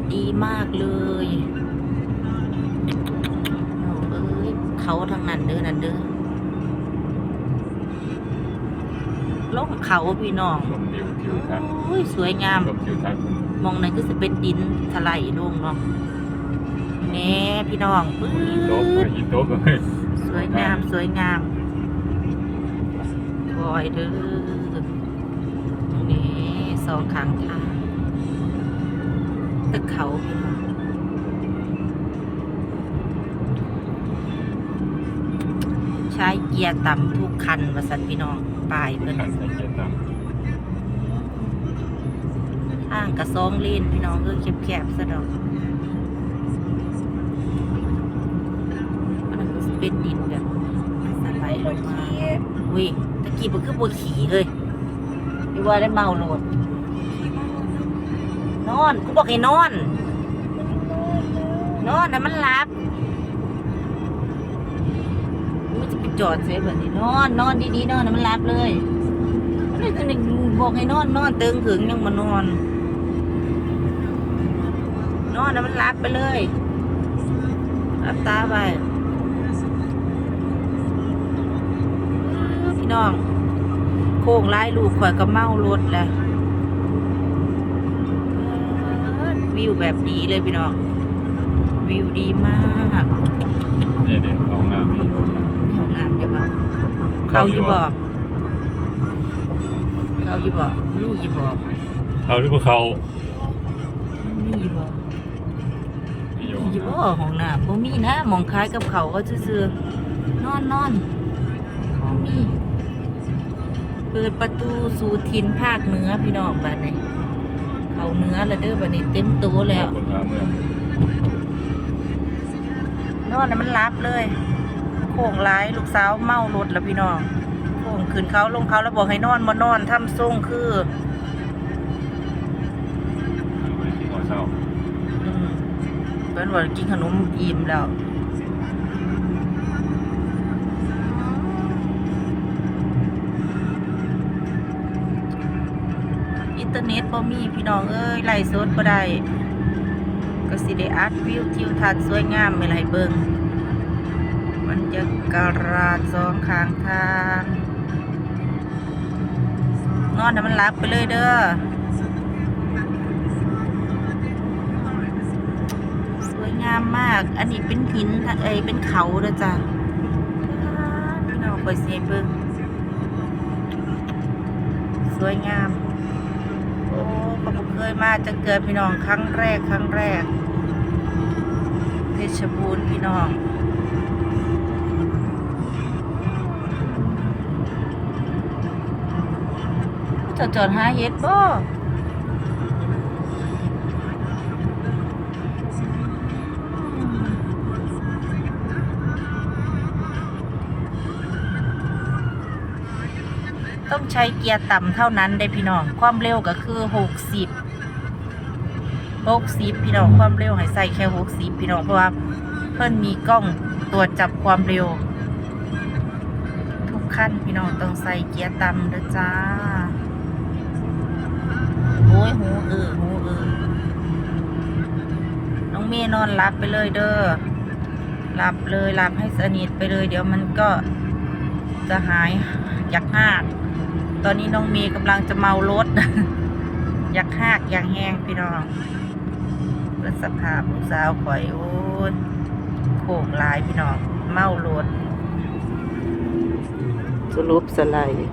ศดีมากเลยเอ้ยเขาทางนั้นเด้อนั่นเด้อลงเขาพี่น้องชมวิวทิวทัศน์โอ้ยสวยงาม ชมทิวทัศน์มองนั้นก็จะเป็นดินถลายลงเนาะแน่พี่น้องปื๊ยินโต๊ะดยินโต๊ะเลยสวยงามสวยงามคอยเด้อนี่สองขางทาง เขาพี่น้องใช้เกียร์ต่ำทุกคันวสันพี่น้องปลายเพิ่นขันใส่เกียร์ต่ทางกระซองเลนพี่น้องเออแคบๆซะดอกมันก็สิเป็นดินแบบสไลด์ลงมาอุ้ยตะกี้มันคือบัวขี่เลยพี่ว่าได้เมาโหลด นอนกูบอกให้นอน นอนนะมันหลับมันจะไปจอดเสียแบบนี้นอน นอนดีๆนอนนะมันหลับเลยมันเลยจะบอกให้นอนนอนเติงถึงยังมานอน นอนนะมันหลับไปเลยรับตาไปพี่น้อง โค้งไล่ลูกข่อยก็เมารถแหละ วิวแบบดีเลยพี่น้อง วิวดีมากำนี่เด็กห้องน้ำนี่ห้องน้ำจะบอกเขาอยู่บอกเขาอยู่บอกลูกอยู่บอกเขาหรือเปล่าเขานี่อยู่บอกนี่อยู่อยู่บ่ห้องน้ำบ่มีนะหมองคล้ายกับเขาก็ซื่อๆนอนนอนบ่มีเปิดประตูสู่ทินภาคเหนือพี่น้องบัดนี้ เขาเหนือแล้วเด้อบัดนี้เต็มตัวแล้วคนทางเมืองนอนแล้วมันรับเลย โค้งร้ายลูกสาวเมารถแล้วพี่น้องโค้งขึ้นเขาลงเขาแล้วบอกให้นอนมานอนทำทรงคืออยู่ในที่หัวเศร้าอืมเพิ่นว่ากินขนมอิ่มแล้วอิน เน็ตบ่มีพี่น้องเอ้ยไล่สดบ่ได้ก็สิได้อัดวิวทิวทัศน์สวยงามไม่ไรเบิ่งบรรยากาศสองข้างทางนอนให้มันหลับไปเลยเด้อสวยงามมาก อันนี้เป็นหินทะเอยเป็นเขาเด้อจ้ะพี่น้องคอยเสียเบิ่งสวยงาม โอ้ก็บ่เคยมาจะเกิดพี่น้องครั้งแรกครั้งแรก เพชรบูรณ์พี่น้องจอดจอดหาเฮ็ดบ่ ต้องใช้เกียร์ต่ำเท่านั้นได้พี่น้อง ความเร็วก็คือหกสิบหกสิบพี่น้องความเร็วให้ใส่แค่หกสิบพี่น้องเพราะว่าเพิ่นมีกล้องตรวจจับความเร็ว ทุกขั้นพี่น้องต้องใส่เกียร์ต่ำเด้อจ้าโอ้ยหูเออหูเออน้องเมย์นอนหลับไปเลยเด้อหลับเลยหลับให้สนิทไปเลย เดี๋ยวมันก็จะหายอยากหาก ตอนนี้น้องเมย์กำลังจะเมารถ อยากหากอยากแห้งพี่น้องเพื่อสภาพลูกสาวข่อยโอ้ยโค้งลายพี่น้องเมารถสรุปสไลด์